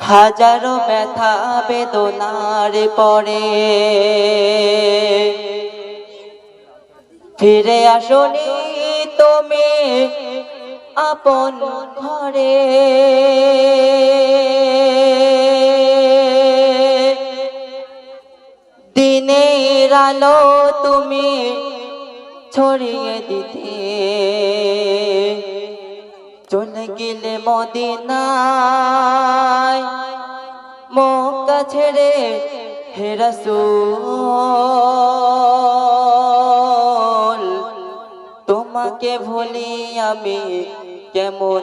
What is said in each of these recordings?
হাজারো ব্যথা বেদনার পরে ফিরে আসনি তুমি আপন ঘরে। দিনের আলো তুমি ছড়িয়ে দিতে। চলে গেলে মদিনায় মক্কা ছেড়ে হেরাসুল তোমাকে ভুলি আমি কেমন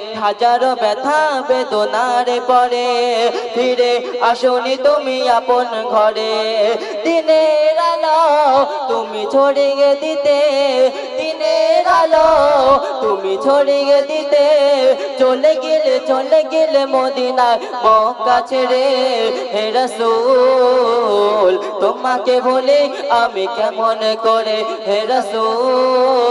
হাজারো ব্যথা বেদনার পরে ফিরে আসনি তুমি আপন ঘরে। দিনের আলো তুমি ছড়িয়ে দিতে, দিনের আলো তুমি ছড়িয়ে দিতে। চলে গেলে চলে গেলে মদিনায় মক্কা ছেড়ে, হে রাসূল, তোমাকে বলে আমি কেমন করে, হে রাসূল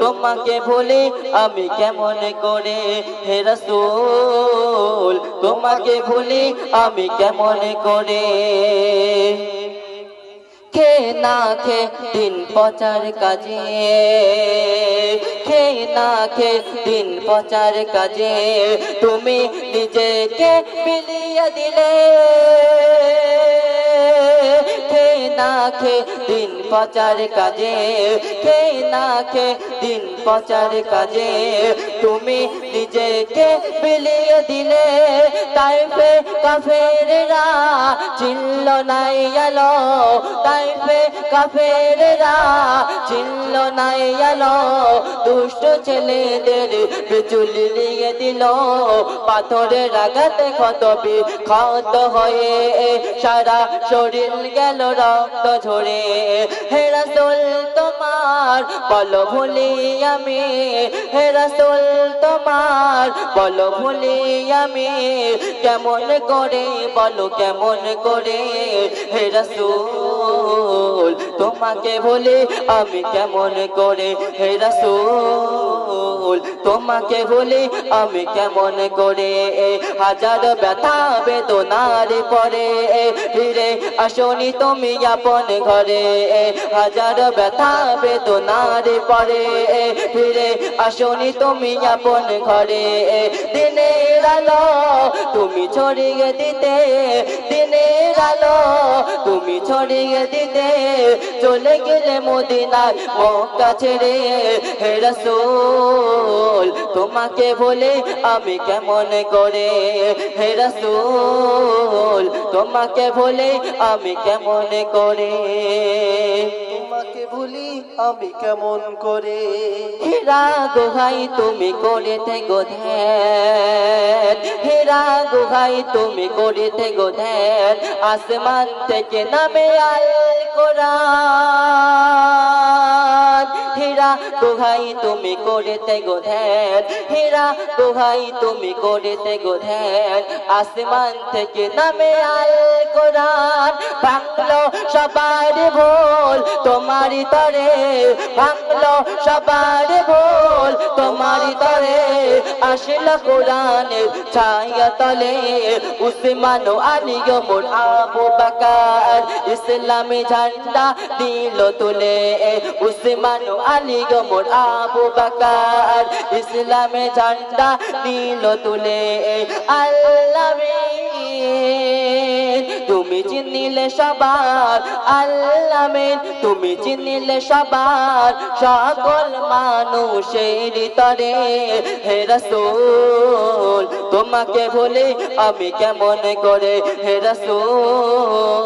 তোমাকে ভুলে আমি কেমন করে? হে রাসূল, তোমাকে ভুলি আমি কেমন করে? খে না খে দিন পচার কাজে, খে না খে দিন পচার কাজে, তুমি নিজেকে বিলিয়ে দিলে। না খে দিন পচার কাজে খে না খে দিন পচার কাজে। তুমি নিজেকে বিলিয়ে দিলে। তাইফে কাফেররা চিল্ল নাই এলো তাইফে কাফেররা চিল্ল নাই এলো দুষ্ট ছেলেদের বিচুলি নিয়ে দিল। পাথরের আঘাতে ক্ষত বিক্ষত হয়ে সারা শরীর গেল রক্ত ঝরে। হেরা হেরাসুল তোমার, বলো ভুলি আমি হেরাসুল তোমার, বলো ভুলি আমি, কেমন করে, বলো কেমন করে হেরাসুল তোমাকে বলে আমি কেমন করে হেরাসুল তোমাকে বলে আমি কেমন করে, হাজার ব্যথা বেদনার পরে, ফিরে আসনি তুমি আপন ঘরে, হাজার ব্যথা বেদনার পরে ফিরে আসনি তুমি আপন ঘরে। দিনের আলো তুমি ছড়িয়ে দিতে, দিনের আলো তুমি ছড়িয়ে দিতে। চলে গেলে মদিনার মক্কা ছেড়ে, হে রাসূল তোমাকে বলে আমি কেমন করে? হে রাসূল তোমাকে বলে আমি কেমন করে? তোমাকে ভুলি আমি কেমন করে? হেরা গোহাই তুমি করেতে গোধের হেরা গোহাই তুমি করেতে গোধের আসমান থেকে নামে আল কোরআন। হেরা গোহাই তুমি করেতে গোধের হেরা গোহাই তুমি করেতে গোধের আসমান থেকে নামে আল কোরআন। সবার ভোল, তোমারই তরে ভাঙলো সবার ভোল, তোমারই তরে আসলো কোরআনের ছায়া তলে। উসমানো আলী মোর আবু বাকার ইসলামী ঝান্ডা দিল তুলে। উসমানো আলী মোর আবু বাকার ইসলামী ঝান্ডা দিল তুলে। আল্লাহ তুমি চিনিলে সবার আল্লামের তুমি চিনিলে সবার, সকল মানুষের তরে। হে রসুল, তোমাকে বলে আমি কেমন করে। হে রসুল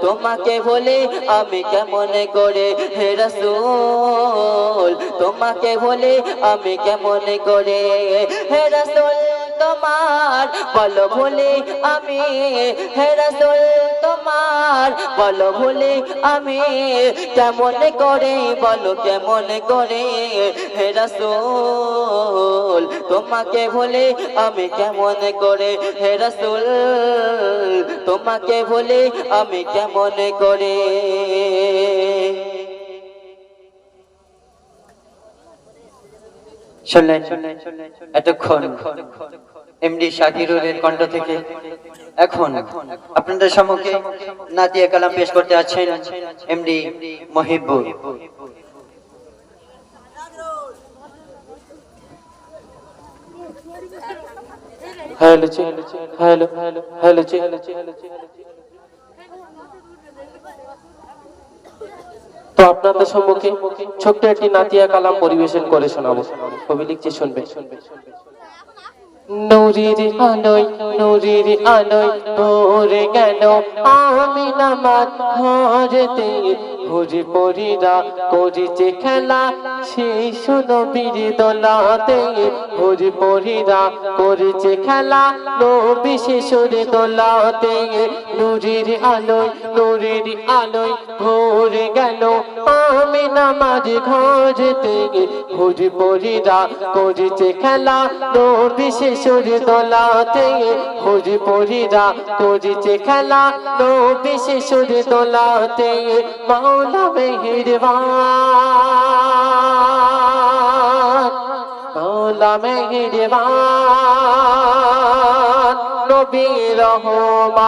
তোমাকে বলে আমি কেমন করে হে রসুল? তোমাকে বলে আমি কেমন করে হে রসুল, তোমার বলো বলে আমি হে রসুল। তোমার বলো বলে আমি কেমন করে, বলো কেমন করে? হে রসুল, তোমাকে বলে আমি কেমন করে? হে রসুল, তোমাকে বলে আমি কেমন করে? শুনলেন, এতক্ষণ এমডি শাকিরুলের কণ্ঠ থেকে এখন আপনাদের সম্মুখে নাতিয়া কালাম পেশ করতে আছেন MD Mohibur. Hello hello hello তো আপনাদের সম্মুখে ছোট্ট একটি নাতিয়া কালাম পরিবেশন করে শোনাবো। কবি লিখছে শুনবে শুনবে শুনবে। নুরির আলোয় নুরির আলোয় ভরে গেল। আমি নামাজ ঘরেতে ভুজি পরিরা করিছে খেলা। সেই নবীর দোলাতে ভুজি পরিরা করেছে খেলা। নবী শিশুর দোলাতে নুরির আলোয় নুরির আলোয় ভরে গেল। আমি নামাজ ঘরেতে ভুজি পরিরা করেছে খেলা। নবী শিশুর দোলাতে ভুজি পরিরা করেছে খেলা। নবী শিশুর দোলাতে মাওলা মেহেরবান। মাওলা হিরবান নবী রহমান।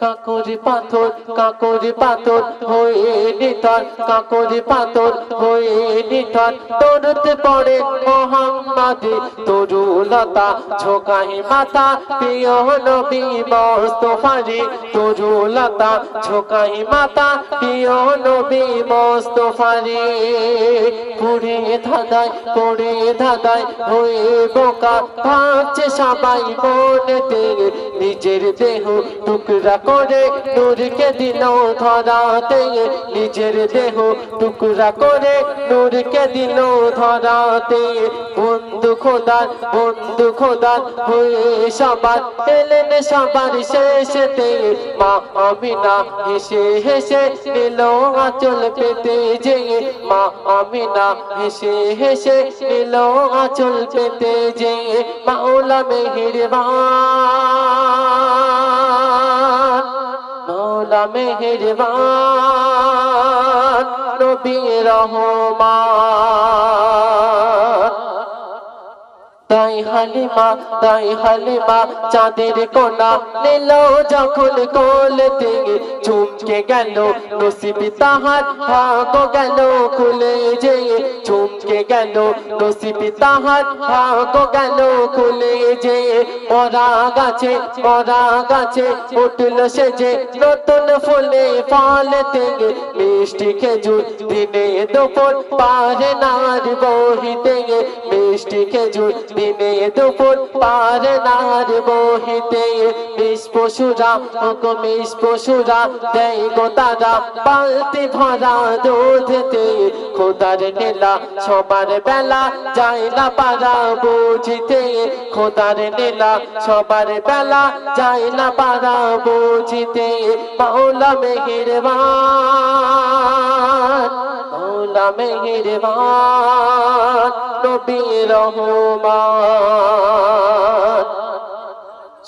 কাকরি পাথর কাকরি পাথর হয়ে নিথর কাকরি পাথর হয়ে নিথর তরুতে পড়ে মোহাম্মদ তরুলতা ঝোকাই মাথা প্রিয় নবী মোস্তফারি তরুলতা ঝোকাই মাথা প্রিয় নবী মোস্তফারি পুরে ধাঁধায়, পড়ে ধাঁধায় হয়ে বোকা। ভাবছে সবাই মনেতে নিজের দেহ টুকরা করে নূরকে দিল ধরাতে, নিজের দেহ টুকরা করে নূরকে দিল ধরাতে। বন্ধু খোদার বন্ধু খোদার হয়ে সবার, এলেন সবার শেষেতে। মা আমিনা হেসে হেসে নিল আঁচল পেতে যে মা আমিনা হেসে হেসে নিল আঁচল পেতে যে মাওলা মেহেরবান। মাওলা মেহেরবান, নবী রহমান। তাই হালিমা তাই হালিমা, চাঁদের কোনা নিল, যখন কোলতে চুমকে গেল, নসিবি তাহার ভাগ গেল, খুলে যে চুমকে গেল? নসিবি তাহার ভাগ গেল খুলে যে মরা গাছে মরা গাছে উঠল সে যে নতুন ফুলে ফলতে মিষ্টি খেজুর। দিনে দুপুর পারে নার বহিতে মিষ্টি খেজুর। দিনে দুপুর পার নার বহিতে বিষ পশুরা ওগো বিষ পশুরা দেয় গো তারা বালতি ভরা দুধতে খোদার নীলা, সবার বেলা যায় না পারা বুঝিতে। খোদার নীলা, সবার বেলা যায় না পারা বুঝিতে। মাওলা মেহেরবান মাওলা মেহেরবান নবী রহমান।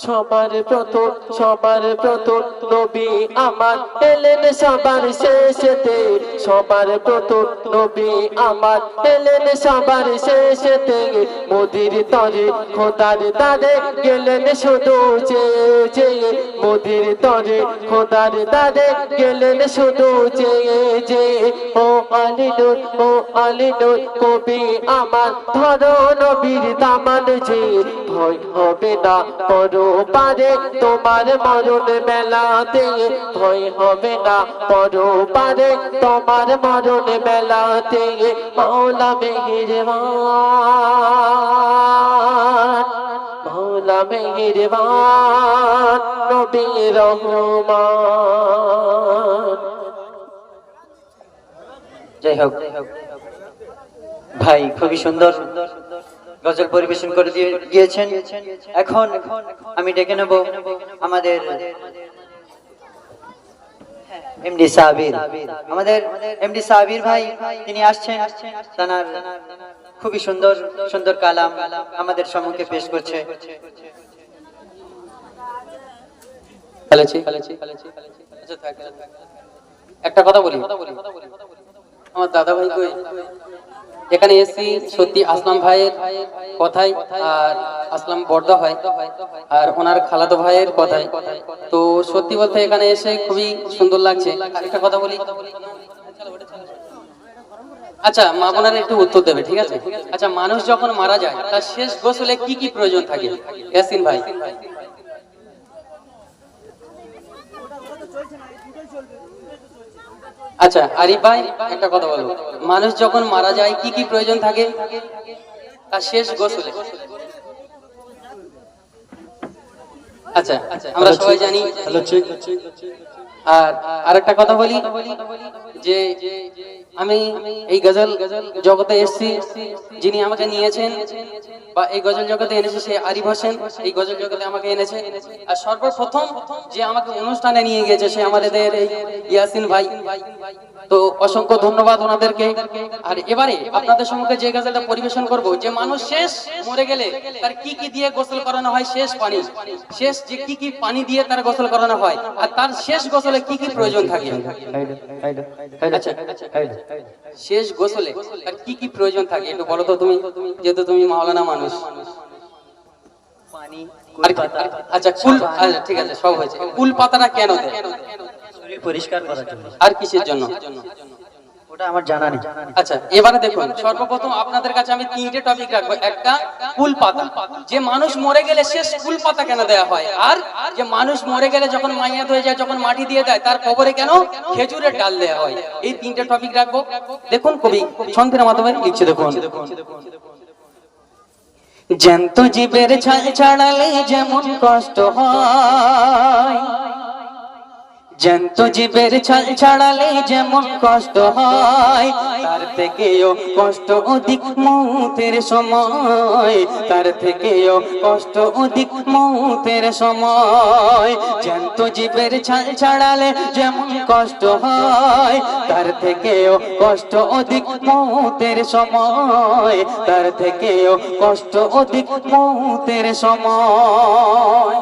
সবার প্রথম সবার প্রথম নবী আমার এলেন সবার শেষেতে। সবার প্রথম নবী আমার এলেন সবার শেষেতে। মোদির তরে খোদার দারে গেলেন শুধু চেয়ে মোদির তরে খোদার দারে গেলেন শুধু চেয়ে ও আলিনুর ও আলিনুর কবি আমার ধরো নবীর দামান যে। ভয় হবে না। পরো পারে তোমার মরণ মেলাতে ভয় হবে না। পরো পারে তোমার মরণ মেলাতে নবী রহমান। যাই হোক, ভাই, খুবই সুন্দর। গজল পরিবেশন করে দিয়ে গিয়েছেন। এখন আমি ডেকে নেব আমাদের এমডি আমাদের এমডি ভাই, তিনি আসছেন। তার খুবই সুন্দর সুন্দর কালাম আমাদের সম্মুখে পেশ করছে। একটা কথা বলি। আমার দাদা ভাই এখানে এসছি, সত্যি আসলাম ভাইয়ের কথাই আর আসলাম বর্দা ভাই আর ওনার খালাতো ভাইয়ের কথাই। তো সত্যি বলতে এখানে এসে খুবই সুন্দর লাগছে। একটা কথা বলি। আচ্ছা মা বোনারা একটু উত্তর দেবে, ঠিক আছে? আচ্ছা মানুষ যখন মারা যায়, তার শেষ গোসলে কি কি প্রয়োজন থাকে? ইয়াসিন ভাই। আচ্ছা আরিফ ভাই একটা কথা বলব মানুষ যখন মারা যায় কি কি প্রয়োজন থাকে? তার শেষ গোসলে। আচ্ছা আমরা সবাই জানি। আর আরেকটা কথা বলি, যে আমি এই গজল জগতে এসছি, যিনি আমাকে নিয়েছেন, বা এই গজল জগতে এনেছে সে আরিফ হোসেন, এই গজল জগতে আমাকে এনেছে। আর সর্বপ্রথম যে আমাকে অনুষ্ঠানে নিয়ে গিয়েছে সে আমাদের এই ইয়াসিন ভাই। তো অসংখ্য ধন্যবাদ ওনাদেরকে। আর এবারে আপনাদের সম্মুখে যে গজলটা পরিবেশন করব যে মানুষ শেষ মরে গেলে তার কি কি দিয়ে গোসল করানো হয় শেষ পানি। শেষ যে কি কি পানি দিয়ে তার গোসল করানো হয় আর তার শেষ গোসলে কি কি প্রয়োজন থাকে। আচ্ছা শেষ গোসলে তার কি কি প্রয়োজন থাকে একটু বলো তো তুমি যেহেতু তুমি মাওলানা মানুষ। আচ্ছা কুল আচ্ছা ঠিক আছে সব হয়েছে। কুল পাতাটা কেন দেয়? পরিষ্কার করার জন্য। আর কিসের জন্য? ওটা আমার জানা নেই। আচ্ছা এবারে দেখুন সর্বপ্রথম আপনাদের কাছে আমি তিনটে টপিক রাখব। একটা কুল পাতা। যে মানুষ মরে গেলে শেষ কুল পাতা কেন দেওয়া হয়? আর যে মানুষ মরে গেলে যখন মাইয়াত হয়ে যায় যখন মাটি দিয়ে দেয় তার কবরে কেন? খেজুরের ডাল দেওয়া হয়। এই তিনটে টপিক রাখব। দেখুন কবি ছন্দের মাধ্যমে লিখছে দেখুন। জ্যান্ত জীবের ছাড়ালে যেমন কষ্ট হয় জ্যান্ত জীবের ছাল ছাড়ালে যেমন কষ্ট হয়, তার থেকেও কষ্ট অধিক মৌতের সময়, তার থেকেও কষ্ট অধিক মৌতের সময়। জ্যান্ত জীবের ছাল ছাড়ালে যেমন কষ্ট হয়, তার থেকেও কষ্ট অধিক মৌতের সময়, তার থেকেও কষ্ট অধিক মৌতের সময়।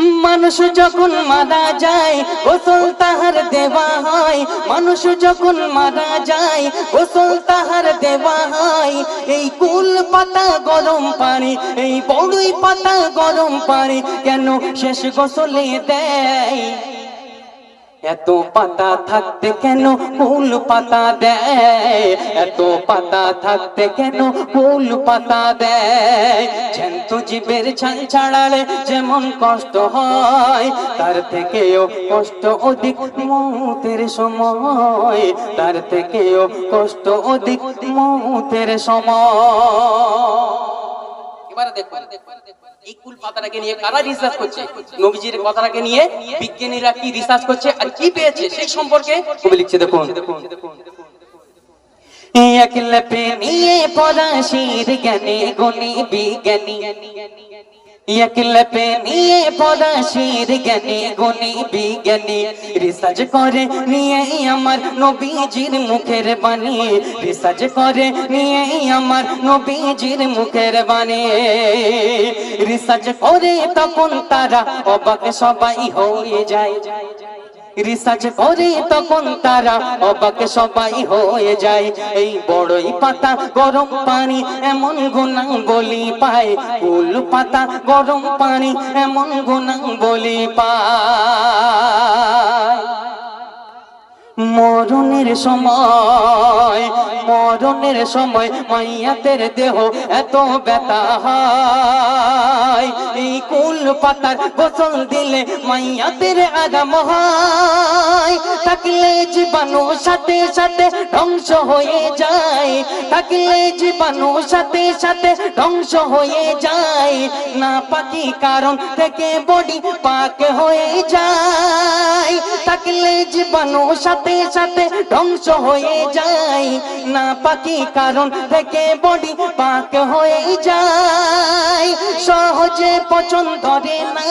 মানুষ যখন মারা যায়, গোসল তাহার দেওয়া হয়। মানুষ যখন মারা যায়, গোসল তাহার দেওয়া হয়। এই কুল পাতা গরম পানি, এই বড়ই পাতা গরম পানি কেন শেষ গোসলে দেয়? এত পাতা থাকতে কেন ফুল পাতা দেয়? এত পাতা থাকতে কেন ফুল পাতা দেয়? জ্যান্ত জীবের ছাল ছাড়ালে যেমন কষ্ট হয়, তার থেকেও কষ্ট অধিক মৌতের সময়। তার থেকেও কষ্ট অধিক মৌতের সময়। নবীজির কথাটাকে নিয়ে বিজ্ঞানীরা কি রিসার্চ করছে আর কি পেয়েছে সেই সম্পর্কে লিখছে, দেখুন। পরাশির জ্ঞানে গুণী বিজ্ঞানী। একলপে নিয়ে পড়াশির জ্ঞানী গুণী বিজ্ঞানী রিসার্চ করে আমার মুখের রিসার্চ করে তারা অবাক সবাই হয়ে যায় রিসার্চ করে তখন তারা অবাক সবাই হয়ে যায়। এই বড়ই পাতা গরম পানি, এমন গুণাং বলি পায়। ফুল পাতা গরম পানি, এমন গুণাং বলি পায়। মরণের সময় মরণের সময় মাইয়াতের দেহ এত ব্যথা হয়। এই কুল পাতার গোসল দিলে মাইয়াতের আরাম হয়। থাকলে জীবাণু সাথে সাথে ধ্বংস হয়ে যায়। থাকলে জীবাণু সাথে সাথে ধ্বংস হয়ে যায়। না পাকি কারণ থেকে বডি পাক হয়ে যায়। থাকলে জীবাণু সাথে সাথে সাথে ধ্বংস হয়ে যায়। না পাকি কারণ থেকে বডি পাক হয়ে যায়। সহজে পছন্দ ধরে না,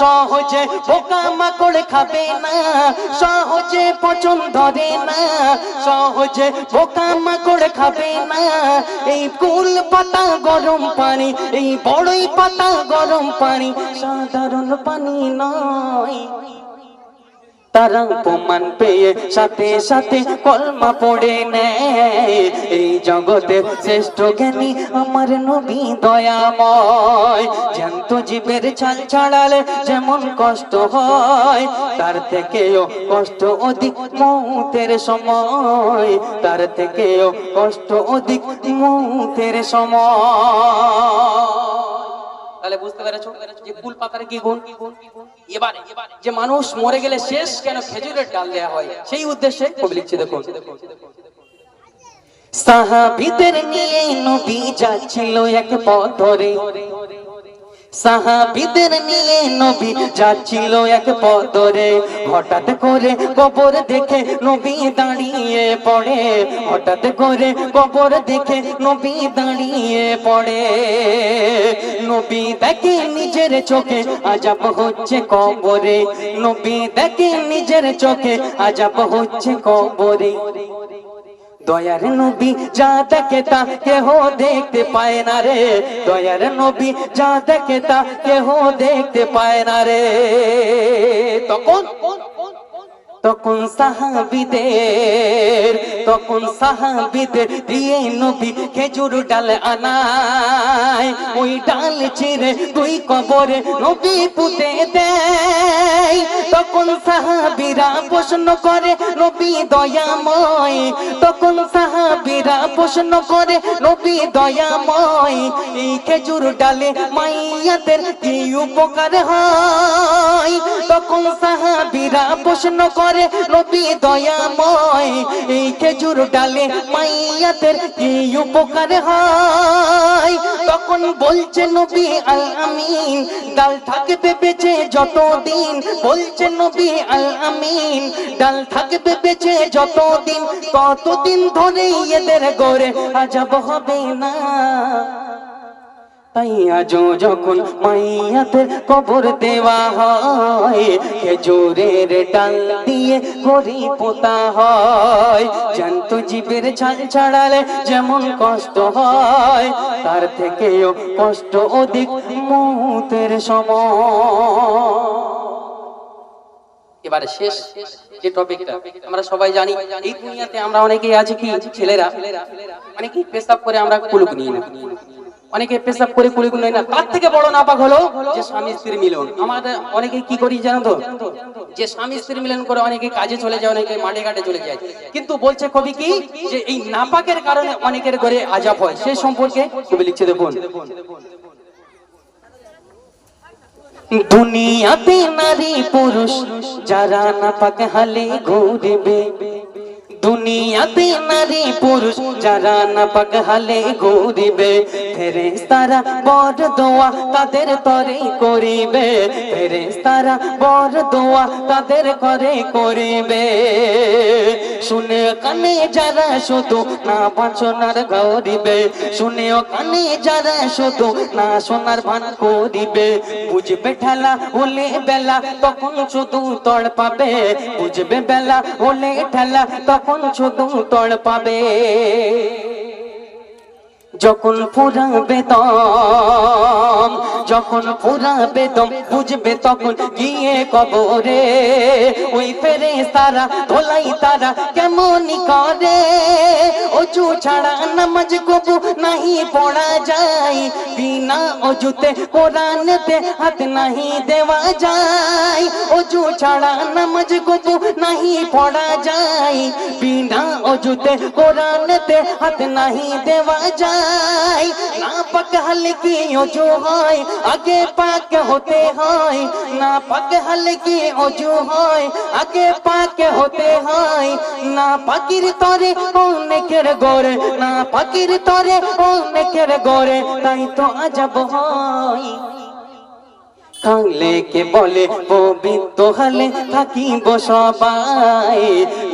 সহজে পোকা মাকড় খাবে না, সহজে পছন্দ ধরে না, সহজে পোকা মাকড় খাবে না। এই কুল পাতা গরম পানি, এই বড়ই পাতা গরম পানি, সাধারণ পানি নয়। তারা প্রমাণ পেয়ে সাথে সাথে কলমা পড়ে নেয়। এই জগতের শ্রেষ্ঠ জ্ঞানী আমার নবী দয়াময়। জ্যান্ত জীবের ছাল ছাড়ালে যেমন কষ্ট হয়, তার থেকেও কষ্ট অধিক মৌতের সময়। তার থেকেও কষ্ট অধিক মৌতের সময়। তাহলে বুঝতে পেরেছ যে ফুল পাতার কি গুণ কি গুণ কি গুণ? এবারে যে মানুষ মরে গেলে শেষ কেন খেজুরের ডাল দেয়া হয়? সেই উদ্দেশ্যে কবি লিখছে, দেখুন। সাহাবিদের নিয়ে নবী যাচ্ছিল এক পথ সাহাবিদের নিয়ে নবী যাচ্ছিল এক পথ ধরে হঠাৎ করে কবর দেখে নবী দাঁড়িয়ে পড়ে। হঠাৎ করে কবর দেখে নবী দাঁড়িয়ে পড়ে। নবী দেখে নিজের চোখে আজাব হচ্ছে কবরে। নবী দেখে নিজের চোখে আজাব হচ্ছে কবরে। দয়ার নবী যা দেখে তা কেহ দেখতে পায় না রে। দয়ার নবী যা দেখে তা কেহ দেখতে পায় না রে। তখন তখন সাহাবিদের তখন সাহাবিদের দিয়ে নবী খেজুর ডাল আনায়। ওই ডাল ছিঁড়ে তুই কবরে নবী পুঁতে দেয়। তখন সাহাবিরা প্রশ্ন করে, নবী দয়াময়। তখন সাহাবিরা প্রশ্ন করে, নবী দয়াময়। এই খেজুর ডালে মাইয়াদের কি উপকার হয়? তখন সাহাবিরা প্রশ্ন করে নবী দয়াময়, এই খেজুর ডালে মাইয়াদের কি উপকার হয়? তখন বলছে নবী আল আমিন, ডাল থাকবে বেঁচে যতদিন। বলছে নবী আল আমিন, ডাল থাকবে বেঁচে যতদিন। ততদিন ধরে এদের গড়ে আজাব হবে না। যখন কবর দেওয়া হয়, খেজুরের ডাল দিয়ে গড়ি পোতা হয়। জীবের ছাল ছাড়ালে যেমন কষ্ট হয়, তার থেকেও কষ্ট অধিক মুহূর্তের সময় এবারে শেষ যে টপিকটা, আমরা সবাই জানি, এই দুনিয়াতে আমরা অনেকেই আছি কি, ছেলেরা অনেকেই পেশাব করে আমরা কুলুক নিয়ে অনেকে পেশাব করে কুলুক নেই না। তার থেকে বড় নাপাক হলো যে স্বামী স্ত্রী মিলন। আমাদের অনেকে কি করি জানো তো? যে স্বামী স্ত্রী মিলন করে অনেকে কাজে চলে যায়, অনেকে মাঠে ঘাটে চলে যায়। কিন্তু বলছে কবি কি? যে এই নাপাকের কারণে অনেকের ঘরে আজাব হয়। সেই সম্পর্কে কবি লিখছে দেখুন। দুনিয়াতে নারী পুরুষ, যারা নাপাক হালে ঘুরবে দুনিয়াতে নারী পুরুষ, যারা নাপাক হালে ঘুরিবে ফেরেশতারা বড় দোয়া তাদের তরে করিবে, ফেরেশতারা বড় দোয়া তাদের করে করিবে। শুনে কানে যারা শুধু না বাঁচনার গরিবে, শুনে কানে যারা শুধু না সোনার ভান করিবে। বুঝবে ঠেলা হলে বেলা, তখন শুধু তড় পাবে। বুঝবে বেলা হলে ঠেলা, তখন শুধু তড় পাবে যখন পুরাবে দম, যখন পুরাবে দম, বুঝবে তখন গিয়ে কবরে। ওই ফেরে তারা ধোলাই তারা কেমনই করে? অজু ছাড়া নামাজ কবু নাহি পড়া যায়। বিনা অজুতে কোরআনতে হাত নাহি দেওয়া যায়। অজু ছাড়া নামাজ কবু নাহি পড়া যায়। বিনা অজুতে কোরআনতে হাত নাহি দেওয়া যায়। না পাক কি অজু হয়, আগে পাক হতে হয়। না পাক হালকি অজু হয়, আগে পাক হতে হয়। না পাকির তরে অনেকের গড়ে না পাকির তরে অনেকের গড়ে, তাই তো আজব হয়। কাংলে কে বলে? পবিত্র হলে থাকিব সবাই।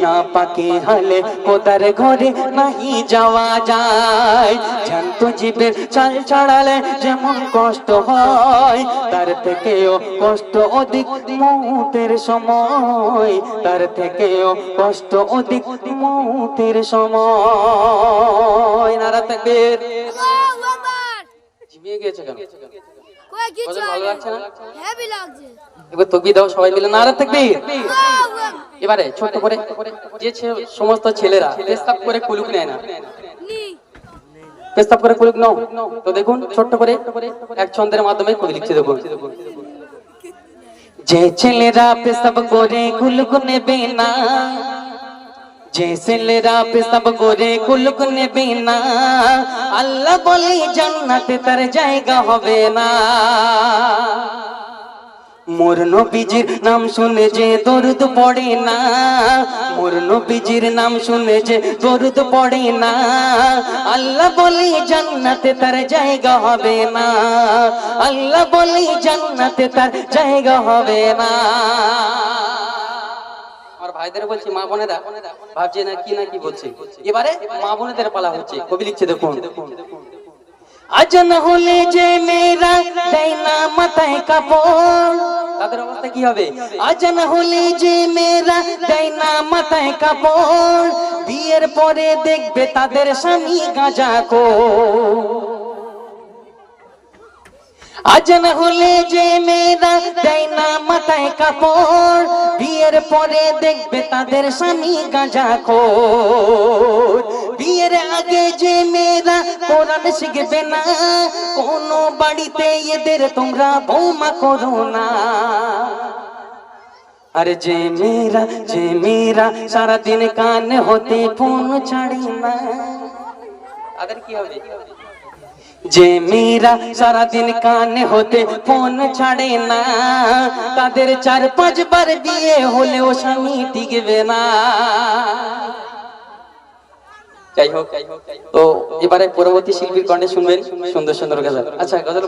না পাকে হলে কোদার ঘরে নাহি যাওয়া যায়। জ্যান্ত জীবের চাল ছাড়ালে যেমন কষ্ট হয় তার থেকেও কষ্ট অধিক মৌতের সময়। তার থেকেও কষ্ট অধিক মৌতের সময়। নারা থাকবে ঝিমিয়ে গিয়েছে কেন? কই কিছু ভালো লাগছে না? হেভি লাগছে। এবার তকবি দাও সবাই মিলে। নারা থাকবে এবারে ছোট্ট করে যে সমস্ত ছেলেরা পেস্তাব করে কুলুক নেয় না। নি। করে কুলুক নাও। তো দেখুন ছোট্ট করে এক ছন্দের মাধ্যমে কবি লিখছে দেখুন। যে ছেলেরা পেশাব করে কুলুক নেবে না যে ছেলেরা পেশাব করে কুলুক নেবে না আল্লাহ বলে জান্নাতে তার জায়গা হবে না মোর নবীজির নাম শুনে যে দরুদ পড়ে না মোর নবীজির নাম শুনে যে দরুদ পড়ে না আল্লাহ বলে জান্নাতে তার জায়গা হবে না আল্লাহ বলে জান্নাতে তার জায়গা হবে না ভাইদের বলছি, মা বোনেরা, ভাবছে না কি না কি বলছে। এবারে মা বোনেদের পালা হচ্ছে। কবি লিখছে, দেখুন। আজন হলে যে মেয়েরা দেয় না মাথায় কাপড়, তাদের অবস্থা কি হবে? আজান হলে যে না মাথায় কাপড়, বিয়ের পরে দেখবে তাদের স্বামী গাঁজা কো আজান হলে যে মেয়েরা দেয় না মাথায় কাপড়, বিয়ের পরে দেখবে তাদের স্বামী গাঁজা খোর। বিয়ের আগে যে মেয়েরা কোরআন শিখবে না, কোনো বাড়িতে এদের তোমরা বৌমা করো না। আর যে মেয়েরা যে মেয়েরা সারাদিন কান হতে ফোন ছাড়ে না। তাদের কি হবে? যে মেয়েরা সারাদিন কানে হতে ফোন ছাড়ে না, তাদের চার পাঁচবার বিয়ে হলেও স্বামী টিকবে না। সুন্দর সুন্দর গজল। আচ্ছা গজল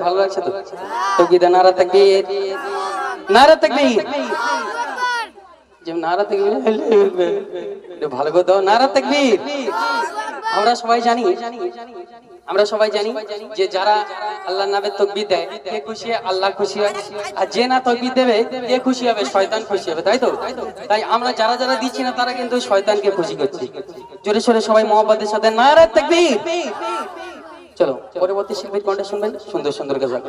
ভালো তো? আমরা সবাই জানি। আমরা সবাই জানি যে যারা আল্লাহর নামে তকবির দেয়, কে খুশি হয়? আল্লাহ খুশি হয়। আর যে না তকবির দেবে, কে খুশি হবে? শয়তান খুশি হবে, তাই তো? তাই আমরা যারা যারা দিচ্ছি না, তারা কিন্তু শয়তানকে খুশি করছি। জোরে সোরে সবাই মোহাম্মদের সাথে নারা তকবি চলো, পরবর্তী শিল্পীর কণ্ঠে শুনবেন সুন্দর সুন্দর গজল